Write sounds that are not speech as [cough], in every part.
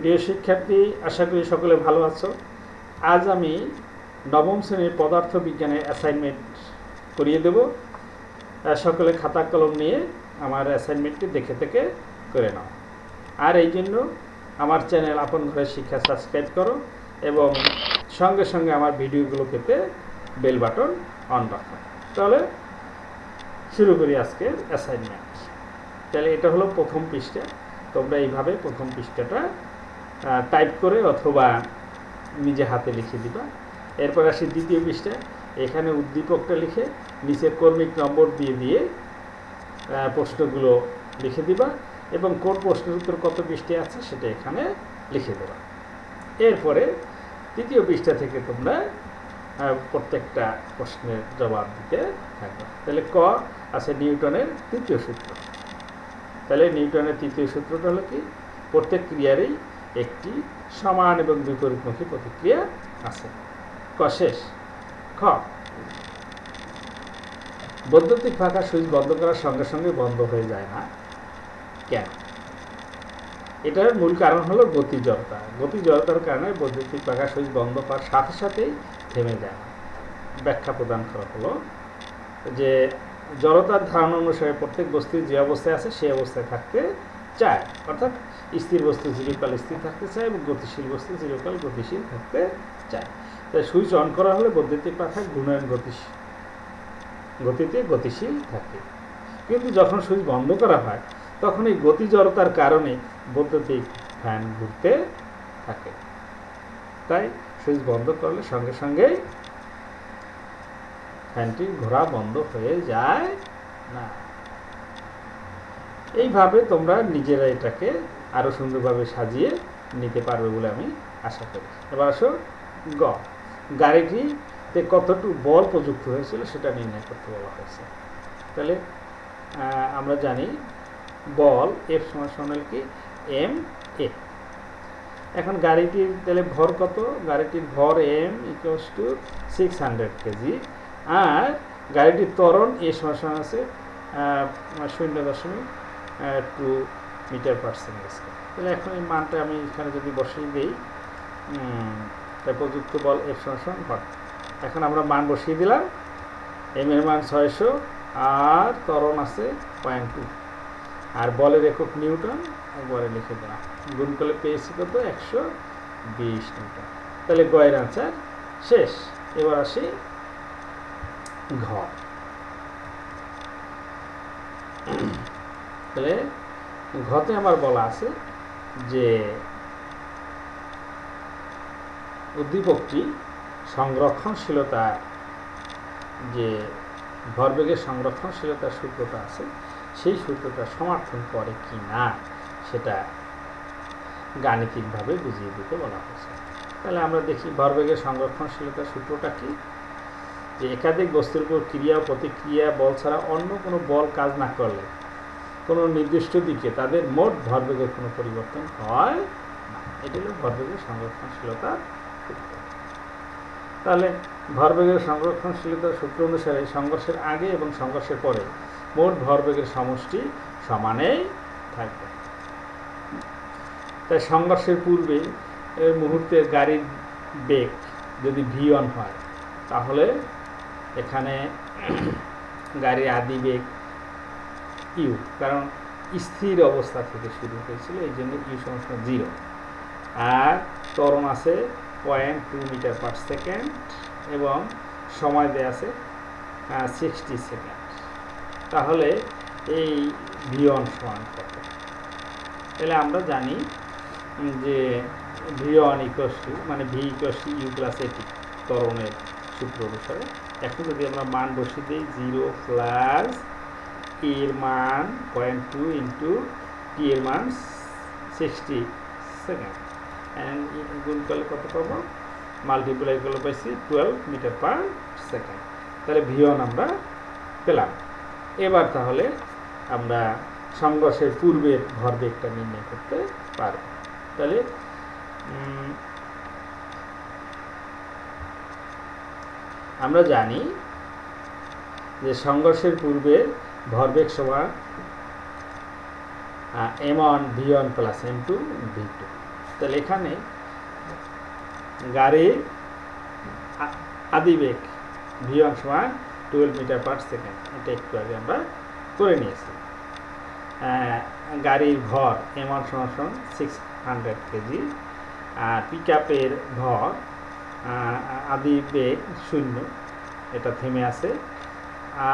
প্রিয় শিক্ষার্থী, আশা করি সকলে ভালো আছো। আজ আমি নবম শ্রেণির পদার্থ বিজ্ঞানের অ্যাসাইনমেন্ট করিয়ে দেব। সকলে খাতা কলম নিয়ে আমার অ্যাসাইনমেন্টটি দেখে থেকে করে নাও। আর এই জন্য আমার চ্যানেল আপন ঘরের শিক্ষা সাবস্ক্রাইব করো এবং সঙ্গে সঙ্গে আমার ভিডিওগুলো পেতে বেল বাটন অন রাখো। তাহলে শুরু করি আজকের অ্যাসাইনমেন্ট তাহলে এটা হলো প্রথম পৃষ্ঠা। তোমরা এইভাবে প্রথম পৃষ্ঠাটা টাইপ করে অথবা নিজে হাতে লিখে দিবা। এরপর আসি দ্বিতীয় পৃষ্ঠা এখানে উদ্দীপকটা লিখে নিচে কর্মিক নম্বর দিয়ে দিয়ে প্রশ্নগুলো লিখে দিবা এবং কোন প্রশ্নের উত্তর কত পৃষ্ঠে আছে সেটা এখানে লিখে দেবা। এরপরে তৃতীয় পৃষ্ঠা থেকে তোমরা প্রত্যেকটা প্রশ্নের জবাব দিতে থাকবে। তাহলে ক আছে নিউটনের তৃতীয় সূত্র। তাহলে নিউটনের তৃতীয় সূত্রটা হলো কি? প্রত্যেক ক্রিয়ারই একটি সমান এবং বিপরীতমুখী প্রতিক্রিয়া আছে। ক, শেষ। খ, বৈদ্যুতিক ফাঁকা সুইচ বন্ধ করার সঙ্গে সঙ্গে বন্ধ হয়ে যায় না। কেন? এটার মূল কারণ হলো গতি জড়তা গতি জড়তার কারণে বৈদ্যুতিক পাখা সুইচ বন্ধ হওয়ার সাথে সাথেই থেমে যায় ব্যাখ্যা প্রদান করা হলো যে জড়তার ধারণা অনুসারে প্রত্যেক বস্তু যে অবস্থায় আছে সেই অবস্থায় থাকতে চায়। অর্থাৎ স্থির বস্তু চিরকাল স্থির থাকতে চায় এবং গতিশীল বস্তু চিরকাল গতিশীল থাকতে চায়। তাই সুইচ অন করা হলে বৈদ্যুতিক পাখা ঘূর্ণায়ন গতিশীল গতিতে গতিশীল থাকে। কিন্তু যখন সুইচ বন্ধ করা হয়, তখন এই গতি জড়তার কারণে বৈদ্যুতিক ফ্যান ঘুরতে থাকে। তাই সুইচ বন্ধ করলে সঙ্গে সঙ্গেই ফ্যানটি ঘোরা বন্ধ হয়ে যায় না। এইভাবে তোমরা নিজেরা এটাকে আরও সুন্দরভাবে সাজিয়ে নিতে পারবে বলে আমি আশা করি। এবার আসো গ। গাড়িটিতে কতটুকু বল প্রযুক্ত হয়েছিল সেটা নির্ণয় করতে বলা হয়েছে। তাহলে আমরা জানি বল এফ সমান সমান কি? এম এ এখন গাড়িটির, তাহলে ভর কত? গাড়িটির ভর M equals to six hundred kg আর গাড়িটির ত্বরণ এ সমান আছে শূন্য দশমিক টু মিটার পার সেকেন্ড তাহলে এখন এই মানটা আমি এখানে যদি বসিয়ে দিই তাই প্রযুক্ত বল এফ সমান ভর এখন আমরা মান বসিয়ে দিলাম। এম এর মান ছয়শো, আর ত্বরণ আছে পয়েন্ট টু আর বলের একক নিউটন একবারে লিখে দিলাম। গুণ করলে পেয়েছি কত? একশো বিশ নিউটন। তাহলে গয়ের আনসার শেষ। এবার আসি ঘ তাহলে ঘতে আমার বলা আছে যে উদ্দীপকটি সংরক্ষণশীলতার যে ভরবেগের সংরক্ষণশীলতার সূত্রটা আছে, সেই সূত্রটা সমর্থন করে কি না, সেটা গাণিতিকভাবে বুঝিয়ে দিতে বলা হয়েছে। তাহলে আমরা দেখি ভরবেগের সংরক্ষণশীলতার সূত্রটা কি? যে একাধিক বস্তুর উপর ক্রিয়া, প্রতিক্রিয়া, বল ছাড়া অন্য কোনো বল কাজ না করলে কোনো নির্দিষ্ট দিকে তাদের মোট ভরবেগের কোনো পরিবর্তন হয় না। এটি হলো ভরবেগের সংরক্ষণশীলতার তাহলে ভরবেগের সংরক্ষণশীলতার সূত্র অনুসারে সংঘর্ষের আগে এবং সংঘর্ষের পরে মোট ভরবেগের সমষ্টি সমানেই থাকবে। তাই সংঘর্ষের পূর্বে মুহূর্তে গাড়ির বেগ যদি ভি হয়, তাহলে এখানে গাড়ির আদি বেগ ইউ, কারণ স্থির অবস্থা থেকে শুরু হয়েছিল, এই জন্য ইউ সমস্যা জিরো। আর ত্বরণ আছে point two metre per second এবং সময় দেয়া আছে সিক্সটি সেকেন্ড তাহলে এই ভিয়ন সমান কত? তাহলে আমরা জানি যে ভিয়ন ইকোয়াস টু মানে V equals to U plus এটি ত্বরণের সূত্র অনুসারে। এখন যদি আমরা মান বসিয়ে দিই জিরো প্লাস এর মান পয়েন্ট টু ইন্টু টি এর মান সিক্সটি সেকেন্ড অ্যান্ড গুণ করলে কত পাবো? মাল্টিপ্লাই করলে পাইছি টুয়েলভ মিটার পার সেকেন্ড তাহলে ভিওন আমরা পেলাম। এবার তাহলে আমরা সংঘর্ষের পূর্বের ভরবেগটা নির্ণয় করতে পারব। তাহলে আমরা জানি যে সংঘর্ষের পূর্বে ভরবেগ সমান M one V one plus M two V two তাহলে এখানে গাড়ির আদিবেগ ভি ওয়ান সমান টুয়েলভ মিটার পার সেকেন্ড এটা একটু আগে আমরা করে নিয়েছি। গাড়ির ভর এম ওয়ান সমান সমান সিক্স হান্ড্রেড কেজি। আর পিক আপের ভর আহ, আদি বেগ শূন্য। এটা থেমে আছে।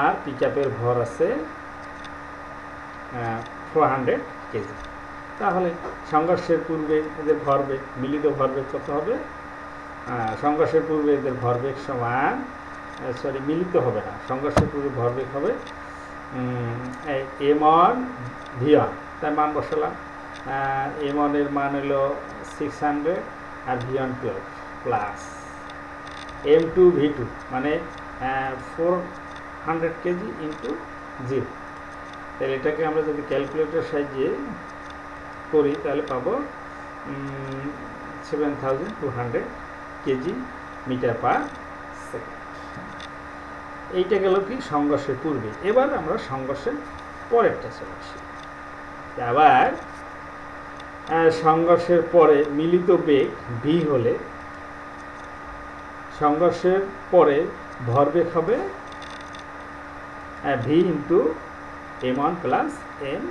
আর পিক ভর আছে ফোর হান্ড্রেড কেজি। তাহলে সংঘর্ষের পূর্বে এদের ভরবেগ, মিলিত ভরবেগ কত হবে? সংঘর্ষের পূর্বে এদের ভরবেগ সমান সরি মিলিত হবে না। সংঘর্ষের পূর্বে ভরবেগ হবে এম ওয়ান ভি ওয়ান তার মান বসালাম। এম ওয়ানের মান হলো সিক্স হান্ড্রেড আর V one twelve plus M two V two মানে four hundred kg into zero. তাহলে এটাকে আমরা যদি ক্যালকুলেটর সাহায্যে করি, তাহলে পাবো seven thousand two hundred kg metre per second. এইটা গেল কি? সংঘর্ষের পূর্বে। এবার আমরা সংঘর্ষের পরেরটা চলে আসি। আবার সংঘর্ষের পরে মিলিত বেগ ভি হলে সংঘর্ষের পরে ভরবেগ হবে V into M one plus M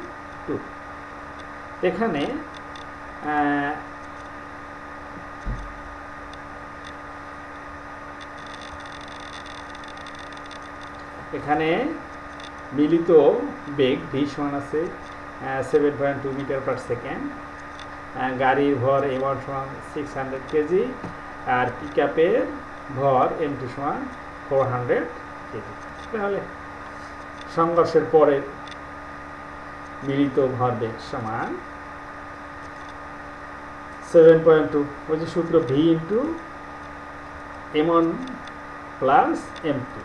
two এখানে এখানে মিলিত বেগ ভি সমান আছে seven point two metre per second গাড়ির ভর এম ওয়ান সমান সিক্স হান্ড্রেড কেজি আর পিক আপের ভর এম টু সমান ফোর হান্ড্রেড কেজি তাহলে সংঘর্ষের পরে মিলিত ভরবেগ সমান সেভেন পয়েন্ট টু ওই যে সূত্র V into M one plus M two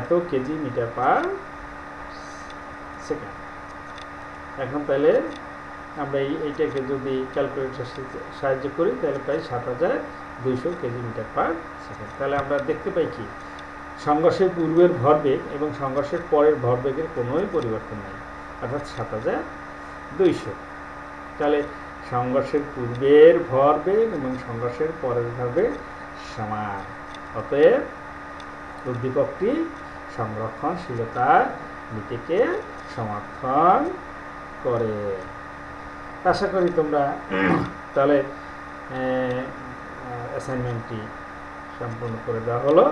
এত কেজি মিটার পার সেকেন্ড এখন তাহলে আমরা এই এইটাকে যদি ক্যালকুলেটর সাহায্য করি, তাহলে প্রায় সাত হাজার দুইশো কেজি মিটার পার সেকেন্ড তাহলে আমরা দেখতে পাই কি? সংঘর্ষের পূর্বের ভরবেগ এবং সংঘর্ষের পরের ভরবেগের কোনোই পরিবর্তন নেই। অর্থাৎ সাত হাজার দুইশো। তাহলে সংঘর্ষের পূর্বের ভরবেগ এবং সংঘর্ষের পরের ভরবেগ সমান। অতএব উদ্দীপকটি সংরক্ষণশীলতার নীতিকে সমর্থন করে। আশা করি তোমরা [clears throat] তাহলে অ্যাসাইনমেন্টটি সম্পূর্ণ করে দেওয়া হলো।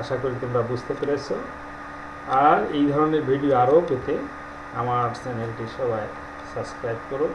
আশা করি তোমরা বুঝতে পেরেছ। আর এই ধরনের ভিডিও আরও পেতে আমার চ্যানেলটি সবাই সাবস্ক্রাইব করো।